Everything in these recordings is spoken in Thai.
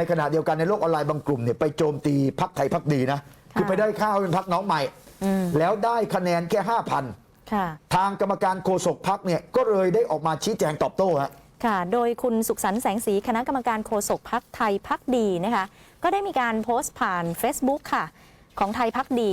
ในขณะเดียวกันในโลกออนไลน์บางกลุ่มเนี่ยไปโจมตีพักไทยพักดีนะ คือไปได้ข้าวเป็นพักน้องใหม่อืมแล้วได้คะแนนแค่ห้าพันค่ะทางกรรมการโฆษกพักเนี่ยก็เลยได้ออกมาชี้แจงตอบโต้ฮะค่ะ โดยคุณสุขสันต์แสงสีคณะกรรมการโฆษกพักไทยพักดีนะคะ ก็ได้มีการโพสต์ผ่าน Facebook ค่ะ ของไทยพักดี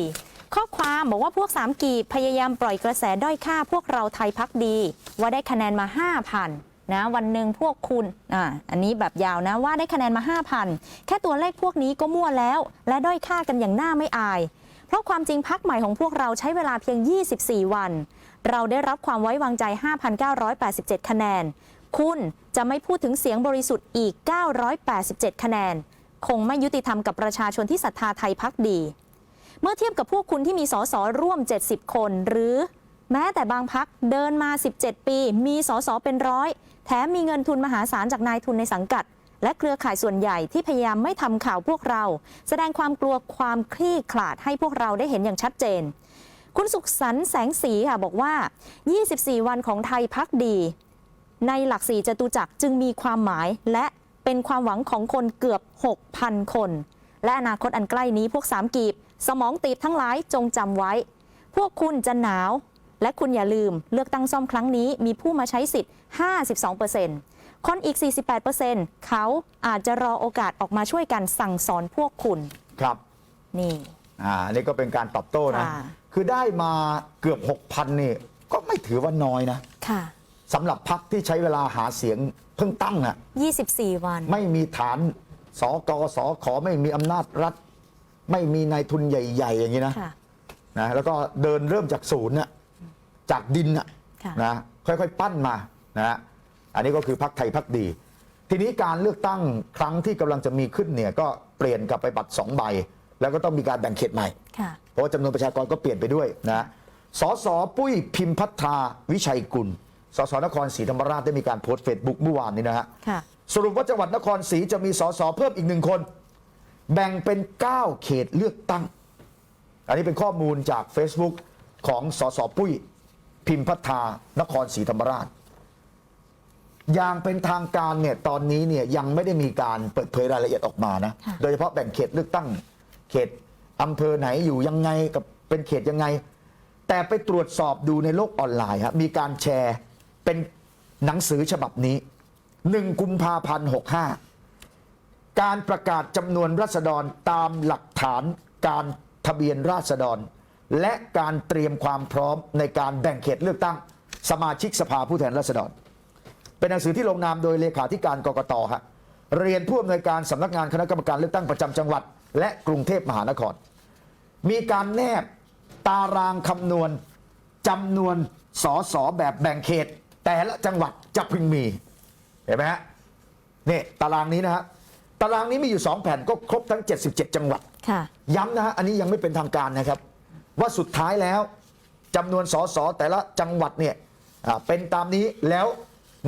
ข้อความบอกว่าพวกสามกีบพยายามปล่อยกระแสด้อยค่าพวกเราไทยพักดี ว่าได้คะแนนมา5,000 นะวันหนึ่งพวกคุณอ่าอันนี้แบบยาวนะว่าได้คะแนนมา 5,000 แค่ตัวเลขพวกนี้ก็มั่วแล้ว และด้อยค่ากันอย่างหน้าไม่อาย เพราะความจริงพักใหม่ของพวกเราใช้เวลาเพียง 24 วัน เราได้รับความไว้วางใจ 5,987 คะแนน คุณจะไม่พูดถึงเสียงบริสุทธิ์อีก 987 คะแนน คงไม่ยุติธรรมกับประชาชนที่ศรัทธาไทยพักดี เมื่อเทียบกับพวกคุณที่มีสสร่วม 70 คนหรือ แม้แต่บางพักเดินมา 17 ปี มีสสเป็นร้อย แถมมีเงินทุนมหาศาลจากนายทุนในสังกัด และเครือข่ายส่วนใหญ่ที่พยายามไม่ทำข่าวพวกเรา แสดงความกลัวความคลี่คลาดให้พวกเราได้เห็นอย่างชัดเจน คุณสุขสันต์แสงสีค่ะบอกว่า 24 วันของไทยพักดี ในหลักสี่จตุจักรจึงมีความหมายและเป็นความหวังของคนเกือบ 6,000 คน และอนาคตอันใกล้นี้พวกสามกีบ สมองตีบทั้งหลายจงจำไว้ พวกคุณจะหนาว และคุณอย่าลืมเลือกตั้งซ่อมครั้งนี้มีผู้มาใช้สิทธิ์ 52%คนอีก 48%เขาอาจจะรอโอกาสออกมาช่วยกันสั่งสอนพวกคุณครับ นี่ อ่านี่ก็เป็นการตอบโต้นะ ค่ะ คือได้มาเกือบ 6,000นี่ก็ไม่ถือว่าน้อยนะค่ะ สำหรับพักที่ใช้เวลาหาเสียงเพิ่งตั้งอะ24 วัน ไม่มีฐานสกสขไม่มีอำนาจรัฐ ไม่มีนายทุนใหญ่ ๆ อย่างนี้นะค่ะ นะแล้วก็เดินเริ่มจากศูนย์น่ะ จากดินน่ะค่ะ นะค่อยๆ ปั้นมานะฮะอันนี้ก็คือพักไทยพักดี ทีนี้การเลือกตั้งครั้งที่กำลังจะมีขึ้นเนี่ยก็เปลี่ยนกลับไปบัตรสองใบ แล้วก็ต้องมีการแบ่งเขตใหม่ ค่ะ เพราะว่าจำนวนประชากรก็เปลี่ยนไปด้วยนะสสปุ้ยพิมพัทราวิชัยกุล สสนครศรีธรรมราชได้มีการโพสต์เฟซบุ๊กเมื่อวานนี้นะฮะ ค่ะ สรุปว่าจังหวัดนครศรีจะมีสสเพิ่มอีกหนึ่งคน แบ่งเป็น 9 เขตเลือกตั้ง อันนี้เป็นข้อมูลจาก Facebook ของสสปุ้ย พิมพัทานครศรีธรรมราช อย่างเป็นทางการเนี่ยตอนนี้เนี่ยยังไม่ได้มีการเปิดเผยรายละเอียดออกมานะ ค่ะ โดยเฉพาะแบ่งเขตเลือกตั้ง เขตอำเภอไหนอยู่ยังไงกับเป็นเขตยังไง แต่ไปตรวจสอบดูในโลกออนไลน์ครับมีการแชร์เป็นหนังสือฉบับนี้1กุมภาพันธ์65 การประกาศจำนวนราษฎรตามหลักฐานการทะเบียนราษฎร และการเตรียมความพร้อมในการแบ่งเขตเลือกตั้ง สมาชิกสภาผู้แทนราษฎร เป็นหนังสือที่ลงนามโดยเลขาธิการกกตฮะเรียนผู้อำนวยการสำนักงานคณะกรรมการเลือกตั้งประจำจังหวัด และกรุงเทพมหานคร มีการแนบตารางคำนวณจำนวนสอสอแบบแบ่งเขต แต่ละจังหวัดจะพึงมีเห็นไหมฮะนี่ตารางนี้นะฮะตารางนี้มีอยู่ 2 แผ่นก็ครบทั้ง 77 จังหวัดค่ะย้ำนะฮะอันนี้ยังไม่เป็นทางการนะครับ ว่าสุดท้ายแล้วจำนวนสสแต่ละจังหวัดเนี่ยอ่าเป็นตามนี้แล้ว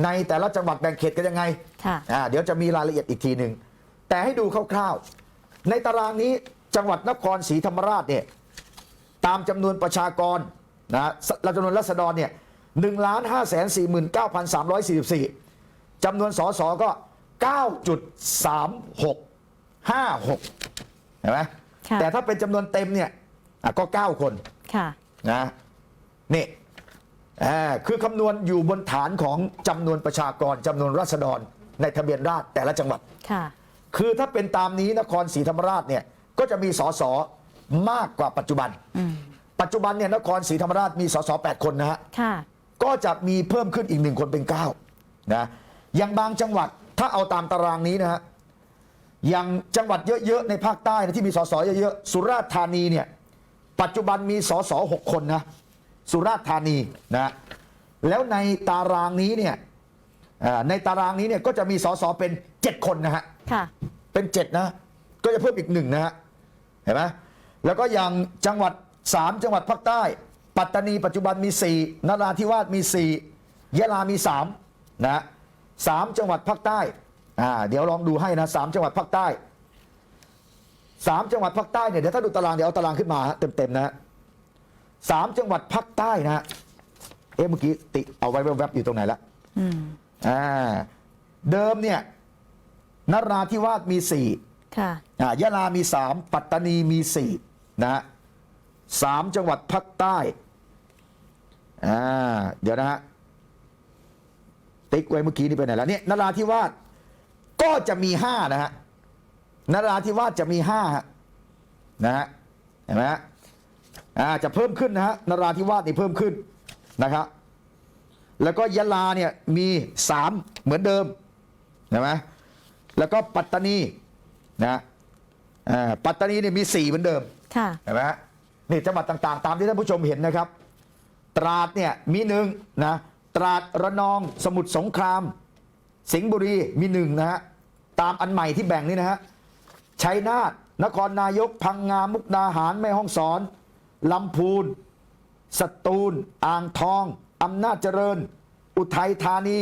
ในแต่ละจังหวัดแบ่งเขตกันยังไงค่ะอ่าเดี๋ยวจะมีรายละเอียดอีกทีหนึ่งแต่ให้ดูคร่าวๆ ในตารางนี้จังหวัดนครศรีธรรมราชเนี่ยตามจำนวนประชากรนะจำนวนรัษฎรเนี่ยหนึ่งล้านห้าแสนสี่หมื่นเก้าพันสามร้อยสี่สิบสี่จำนวนสสก็9.3656เห็นไหมค่ะแต่ถ้าเป็นจำนวนเต็มเนี่ย อะก็ 9 คนค่ะนะนี่อ่าคือคำนวณอยู่บนฐานของจำนวนประชากรจำนวนราษฎรในทะเบียนราษฎรแต่ละจังหวัดค่ะคือถ้าเป็นตามนี้นครศรีธรรมราชเนี่ยก็จะมีสสมากกว่าปัจจุบันอืมปัจจุบันเนี่ยนครศรีธรรมราชมีสส8คนนะฮะค่ะก็จะมีเพิ่มขึ้นอีกหนึ่งคนเป็น9นะอย่างบางจังหวัดถ้าเอาตามตารางนี้นะฮะอย่างจังหวัดเยอะๆในภาคใต้นะที่มีสสเยอะๆสุราษฎร์ธานีเนี่ย ปัจจุบันมีสสหกคนนะสุราษฎร์ธานีนะแล้วในตารางนี้เนี่ยอ่าในตารางนี้เนี่ยก็จะมีสสเป็น7คนนะฮะค่ะเป็น7นะ ก็จะเพิ่มอีกหนึ่งนะฮะเห็นไหมแล้วก็อย่างจังหวัด3จังหวัดภาคใต้ ปัตตานีปัจจุบันมี4นราธิวาสมี4ยะลามี3นะสามจังหวัดภาคใต้อ่าเดี๋ยวลองดูให้นะสามจังหวัดภาคใต้ สามจังหวัดภาคใต้เนี่ยเดี๋ยวถ้าดูตารางเดี๋ยวเอาตารางขึ้นมาฮะเต็มๆนะฮะสามจังหวัดภาคใต้นะฮะเอ๊ะเมื่อกี้ติเอาไว้แวบๆอยู่ตรงไหนละอืมอ่าเดิมเนี่ยนราธิวาสมีสี่ค่ะอ่ายะลามีสามปัตตานีมีสี่นะฮะสามจังหวัดภาคใต้อ่าเดี๋ยวนะฮะติ๊กไว้เมื่อกี้นี่ไปไหนแล้วเนี่ยนราธิวาสก็จะมีห้านะฮะ นราธิวาสจะมีห้าฮะนะฮะเห็นไหมฮะอ่าจะเพิ่มขึ้นนะฮะนราธิวาสนี่เพิ่มขึ้นนะครับแล้วก็ยะลาเนี่ยมีสามเหมือนเดิมเห็นไหมแล้วก็ปัตตานีนะอ่าปัตตานีเนี่ยมีสี่เหมือนเดิมค่ะเห็นไหมฮะนี่จังหวัดต่างๆ ตามที่ท่านผู้ชมเห็นนะครับ ตราดเนี่ยมีหนึ่งนะตราดระนองสมุทรสงคราม สิงห์บุรีมีหนึ่งนะฮะตามอันใหม่ที่แบ่งนี่นะฮะ ชัยนาทนครนายก พังงามุกดาหารแม่ฮ่องสอนลำพูนสตูล อ่างทองอำนาจเจริญ อุทัยธานี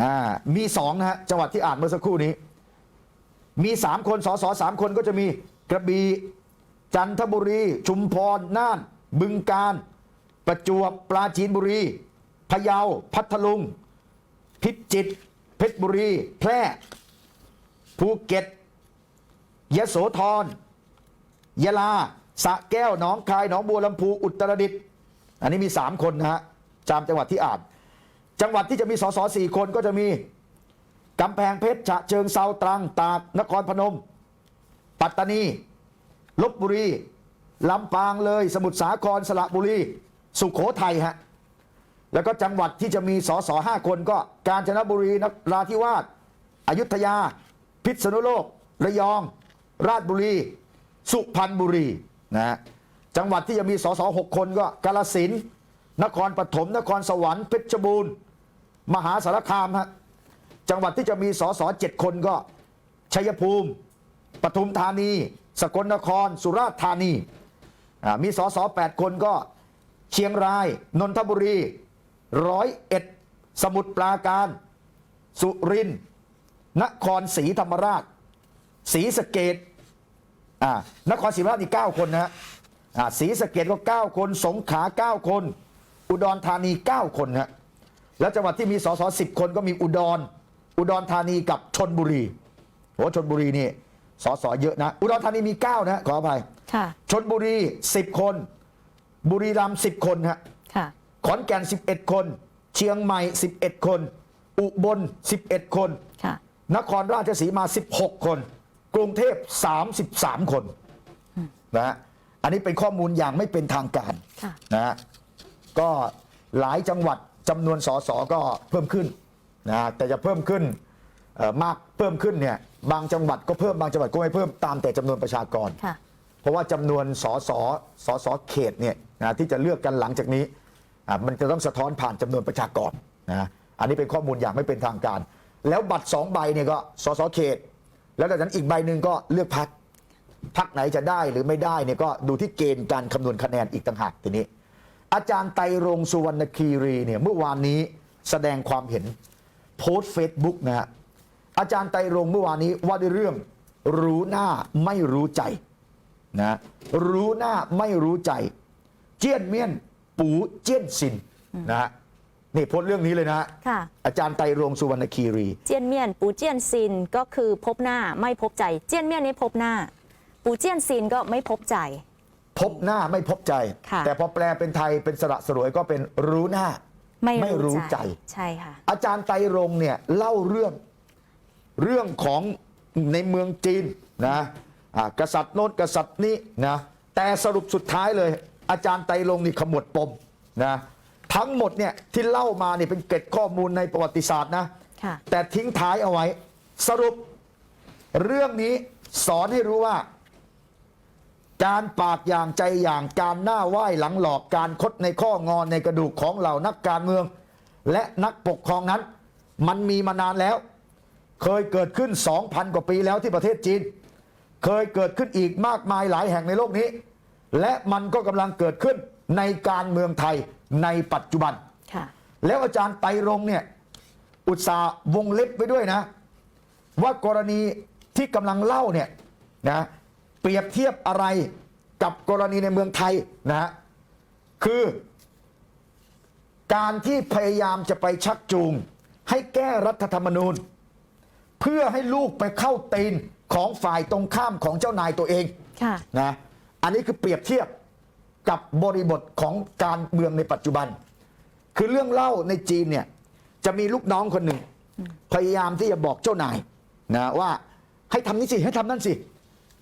อ่ามีสองนะฮะจังหวัดที่อ่านเมื่อสักครู่นี้ มีสามคนสอสอสามคนก็จะมีกระบี่จันทบุรี ชุมพรน่าน บึงกาฬประจวบปราจีนบุรีพะเยาพัทลุง พิจิตรเพชรบุรี แพร่ภูเก็ต ยโสธรยะลาสะแก้วหนองคายหนองบัวลำพูอุตรดิตถ์อันนี้มี 3 คนนะฮะจามจังหวัดที่อ่าน จังหวัดที่จะมีสสสี่คนก็จะมีกำแพงเพชรฉะเชิงเซาตรังตากนครพนม ปัตตานีลบบุรีลำปางเลย สมุทรสาครสระบุรี สุขโขทัยฮะแล้วก็จังหวัดที่จะมีสสห้าคนก็กาญจนบุรีนราธิวาสอยุธยา พิษณุโลก ระยอง ราชบุรี สุพรรณบุรีนะฮะจังหวัดที่จะมีสสหกคนก็กาฬสินนครปฐมนครสวรรค์เพชรบูรณ์ มหาสารคามฮะจังหวัดที่จะมีสสเจ็ดคนก็ชัยภูมิปทุมธานี สกลนคร สุราษฎร์ธานีมีสสแปดคนก็เชียงราย นนทบุรีร้อยเอ็ดสมุทรปราการ สุรินทร์นครศรีธรรมราชศรีสะเกด อ่านครศรีธรรมราชนี่เก้าคนนะฮะอ่าศรีสะเกดก็เก้าคน สงขลาเก้าคน อุดรธานีเก้าคนฮะแล้วจังหวัดที่มีสสสิบคนก็มีอุดร อุดรธานีกับชนบุรีโอ้ชนบุรีนี่สสเยอะนะ อุดรธานีมี 9 นะขออภัยค่ะ ชนบุรี 10 คน บุรีรัมย์10 คนฮะค่ะ ขอนแก่น 11 คน เชียงใหม่ 11 คน อุบล 11 คน ค่ะ นครราชสีมา 16 คน กรุงเทพ 33 คนนะฮะอันนี้เป็นข้อมูลอย่างไม่เป็นทางการค่ะนะฮะก็หลายจังหวัดจำนวนสสก็เพิ่มขึ้นนะฮะแต่จะเพิ่มขึ้นเอ่อมากเพิ่มขึ้นเนี่ยบางจังหวัดก็เพิ่มบางจังหวัดก็ไม่เพิ่มตามแต่จำนวนประชากรค่ะเพราะว่าจำนวนสสสสเขตเนี่ยนะที่จะเลือกกันหลังจากนี้อะมันจะต้องสะท้อนผ่านจำนวนประชากรนะอันนี้เป็นข้อมูลอย่างไม่เป็นทางการ แล้วบัตรสองใบเนี่ยก็สสเขต แล้วจากนั้นอีกใบหนึ่งก็เลือกพักพักไหนจะได้หรือไม่ได้เนี่ยก็ดูที่เกณฑ์การคำนวณคะแนนอีกต่างหากทีนี้ อาจารย์ไตรรงสุวรรณคีรีเนี่ยเมื่อวานนี้แสดงความเห็นโพสต์เฟซบุ๊กนะฮะอาจารย์ไตรรงเมื่อวานนี้ว่าด้วยเรื่องรู้หน้าไม่รู้ใจนะรู้หน้าไม่รู้ใจ เจี้ยนเมียน ปูเจี้ยนซินนะฮะ นี่โพสต์เรื่องนี้เลยนะฮะค่ะ อาจารย์ไตรรงค์สุวรรณคีรี เจียนเมียน ปูเจียนซินก็คือพบหน้าไม่พบใจ เจียนเมียนนี่พบหน้า ปูเจียนซินก็ไม่พบใจ พบหน้าไม่พบใจ ค่ะ แต่พอแปลเป็นไทยเป็นสระสรวยก็เป็นรู้หน้า ไม่ไม่รู้ใจ ใช่ค่ะ อาจารย์ไตรรงค์เนี่ยเล่าเรื่องเรื่องของในเมืองจีนนะอ่ากษัตริย์โน้นกษัตริย์นี้นะแต่สรุปสุดท้ายเลย อาจารย์ไตรรงค์นี่ขมวดปมนะ ทั้งหมดเนี่ยที่เล่ามาเนี่ยเป็นเกร็ดข้อมูลในประวัติศาสตร์นะ ค่ะ แต่ทิ้งท้ายเอาไว้ สรุปเรื่องนี้สอนให้รู้ว่า การปากอย่างใจอย่างการหน้าไหว้หลังหลอกการคดในข้องอนในกระดูกของเหล่านักการเมือง และนักปกครองนั้น มันมีมานานแล้ว เคยเกิดขึ้น 2,000 กว่าปีแล้วที่ประเทศจีน เคยเกิดขึ้นอีกมากมายหลายแห่งในโลกนี้ และมันก็กำลังเกิดขึ้น ในการเมืองไทยในปัจจุบันค่ะแล้วอาจารย์ไตรรงค์เนี่ยอุตสาห์วงเล็บไว้ด้วยนะ ว่ากรณีที่กำลังเล่าเนี่ยนะเปรียบเทียบอะไรกับกรณีในเมืองไทยนะฮะคือการที่พยายามจะไปชักจูง ให้แก้รัฐธรรมนูญ เพื่อให้ลูกไปเข้าตีนของฝ่ายตรงข้ามของเจ้านายตัวเองค่ะนะอันนี้คือเปรียบเทียบ กับบริบทของการเมืองในปัจจุบัน คือเรื่องเล่าในจีนเนี่ยจะมีลูกน้องคนหนึ่ง พยายามที่จะบอกเจ้านายนะว่าให้ทำนี่สิให้ทำนั่นสิ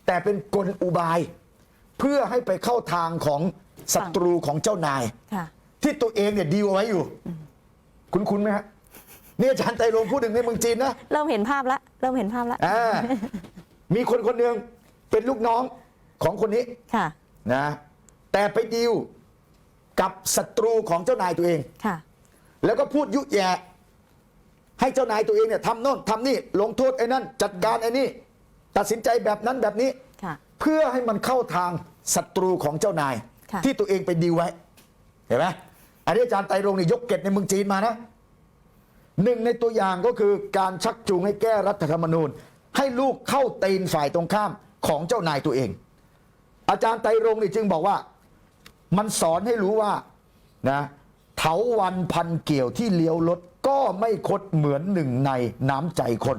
แต่เป็นกลอุบาย เพื่อให้ไปเข้าทางของศัตรูของเจ้านาย ค่ะ ที่ตัวเองเนี่ยดีลเอาไว้อยู่ คุณคุณไหมฮะนี่อาจารย์ไตรรงค์พูดถึงในเมืองจีนนะ เริ่มเห็นภาพละเริ่มเห็นภาพละอ่ามีคนคนหนึ่งเป็นลูกน้องของคนนี้ค่ะ นะ แต่ไปดีลกับศัตรูของเจ้านายตัวเอง ค่ะ แล้วก็พูดยุแย่ให้เจ้านายตัวเองเนี่ยทำโน่นทำนี่ลงโทษไอ้นั่น จัดการไอ้นี่ ตัดสินใจแบบนั้นแบบนี้ ค่ะ เพื่อให้มันเข้าทางศัตรูของเจ้านาย ค่ะ ที่ตัวเองไปดีลไว้ เห็นไหมอันนี้อาจารย์ไตรรงค์นี่ยกเกตในเมืองจีนมานะหนึ่งในตัวอย่างก็คือการชักจูงให้แก้รัฐธรรมนูญ ให้ลูกเข้าตีนฝ่ายตรงข้ามของเจ้านายตัวเอง อาจารย์ไตรรงค์นี่จึงบอกว่า มันสอนให้รู้ว่านะเถาวันพันเกี่ยวที่เลี้ยวรถก็ไม่คดเหมือนหนึ่งในน้ำใจคน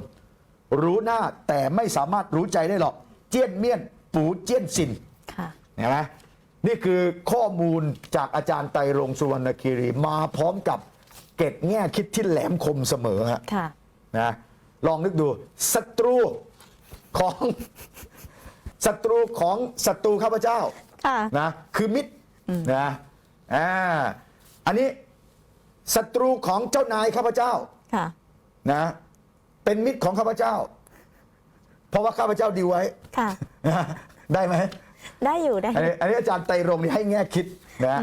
รู้หน้าแต่ไม่สามารถรู้ใจได้หรอก เจี้ยนเมี่ยน ปูเจี้ยนสินค่ะเห็นไหมนี่คือข้อมูลจากอาจารย์ไตรรงค์สุวรรณคีรีมาพร้อมกับเกร็ดแง่คิดที่แหลมคมเสมอฮะค่ะนะลองนึกดูศัตรูของศัตรูของศัตรูข้าพเจ้าค่ะนะคือมิตร นะอ่าอันนี้ศัตรูของเจ้านายข้าพเจ้าค่ะนะ เป็นมิตรของข้าพเจ้า เพราะว่าข้าพเจ้าดีไว้ค่ะ ได้ไหมได้อยู่ได้ออันยู่นี้อันนี้อาจารย์ไตรรงค์นี่ให้แง่คิดนะ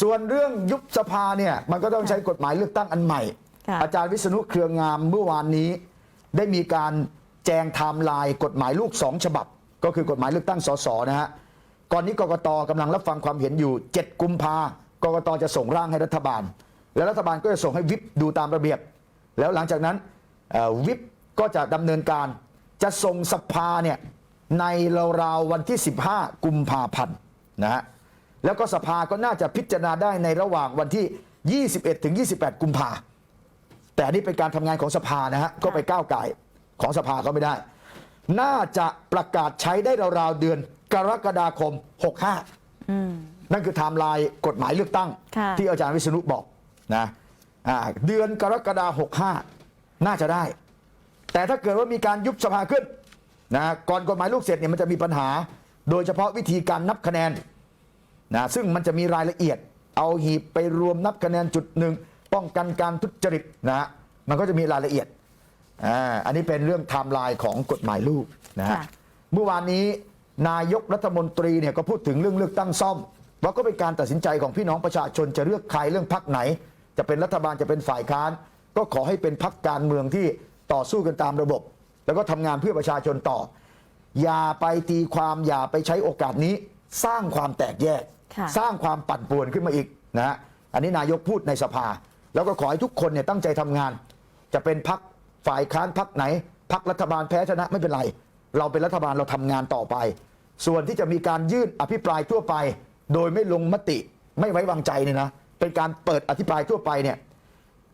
ส่วนเรื่องยุบสภาเนี่ยมันก็ต้องใช้กฎหมายเลือกตั้งอันใหม่ค่ะอาจารย์วิษณุเครืองามเมื่อวานนี้ ได้มีการแจงไทม์ไลน์กฎหมายลูกสองฉบับ ก็คือกฎหมายเลือกตั้งสสนะฮะ ก่อนนี้กกตกำลังรับฟังความเห็นอยู่ 7 กุมภากกตจะส่งร่างให้รัฐบาล แล้วรัฐบาลก็จะส่งให้วิปดูตามระเบียบ แล้วหลังจากนั้นวิปก็จะดำเนินการ จะส่งสภาเนี่ยในราวๆวันที่ 15 กุมภาพันธ์นะฮะแล้วก็สภาก็น่าจะพิจารณาได้ในระหว่างวันที่ 21ถึง28 กุมภาแต่นนี้เป็นการทำงานของสภานะฮะก็ไปก้าวไก่ของสภาก็ไม่ได้ น่าจะประกาศใช้ได้ราวๆเดือน กรกฎาคม 65อืมนั่นคือไทม์ไลน์กฎหมายเลือกตั้งค่ะที่อาจารย์วิษณุบอกนะอ่าเดือนกรกฎาคม 65 น่าจะได้ แต่ถ้าเกิดว่ามีการยุบสภาขึ้นนะก่อนกฎหมายลูกเสร็จเนี่ยมันจะมีปัญหา โดยเฉพาะวิธีการนับคะแนนนะซึ่งมันจะมีรายละเอียด เอาหีบไปรวมนับคะแนนจุดหนึ่งป้องกันการทุจริตนะฮะมันก็จะมีรายละเอียดอ่าอันนี้เป็นเรื่องไทม์ไลน์ของกฎหมายลูกนะฮะค่ะเมื่อวานนี้ นายกรัฐมนตรีเนี่ยก็พูดถึงเรื่องเลือกตั้งซ่อมว่าก็เป็นการตัดสินใจของพี่น้องประชาชนจะเลือกใครเรื่องพักไหน จะเป็นรัฐบาลจะเป็นฝ่ายค้าน ก็ขอให้เป็นพักการเมืองที่ต่อสู้กันตามระบบ แล้วก็ทำงานเพื่อประชาชนต่อ อย่าไปตีความอย่าไปใช้โอกาสนี้ สร้างความแตกแยกค่ะสร้างความปั่นป่วนขึ้นมาอีกนะฮะอันนี้นายกพูดในสภา แล้วก็ขอให้ทุกคนเนี่ยตั้งใจทำงาน จะเป็นพักฝ่ายค้านพักไหนพักรัฐบาลแพ้ชนะไม่เป็นไร เราเป็นรัฐบาลเราทำงานต่อไป ส่วนที่จะมีการยื่นอภิปรายทั่วไป โดยไม่ลงมติไม่ไว้วางใจเนี่ยนะเป็นการเปิดอภิปรายทั่วไปเนี่ย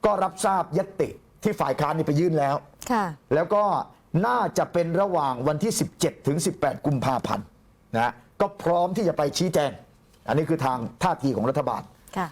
ก็รับทราบยติที่ฝ่ายค้านนี่ไปยื่นแล้วค่ะแล้วก็น่าจะเป็นระหว่างวันที่ 17 ถึง 18 กุมภาพันธ์นะก็พร้อมที่จะไปชี้แจง อันนี้คือทางท่าทีของรัฐบาลค่ะ